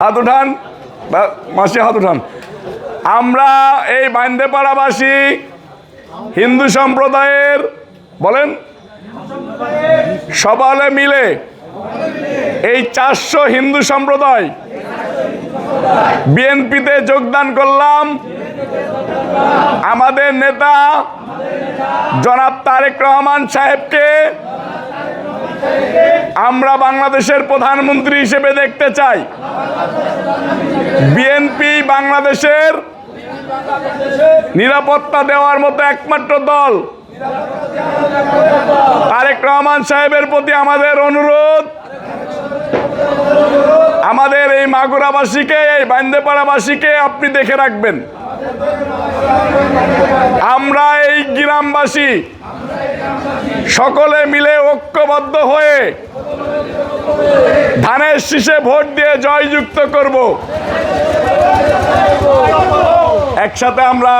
হাত উঠান। মাসি, হাত উঠান। আমরা এই বান্দেপাড়াবাসী হিন্দু সম্প্রদায়ের, বলেন, সবালে মিলে এই চারশো হিন্দু সম্প্রদায় বিএনপিতে যোগদান করলাম। আমাদের নেতা জনাব তারেক রহমান সাহেবকে আমরা বাংলাদেশের প্রধানমন্ত্রী হিসেবে দেখতে চাই। বিএনপি বাংলাদেশের নিরাপত্তা দেওয়ার মতো একমাত্র দল। তারেক রহমান সাহেবের প্রতি আমাদের অনুরোধ, আমাদের এই মাগুরাবাসীকে, এই বান্দেপাড়াবাসীকে আপনি দেখে রাখবেন। গ্রামবাসী সকলে মিলে ঐক্যবদ্ধ হয়ে ধানের শীষে ভোট দিয়ে জয়যুক্ত করব। একসাথে আমরা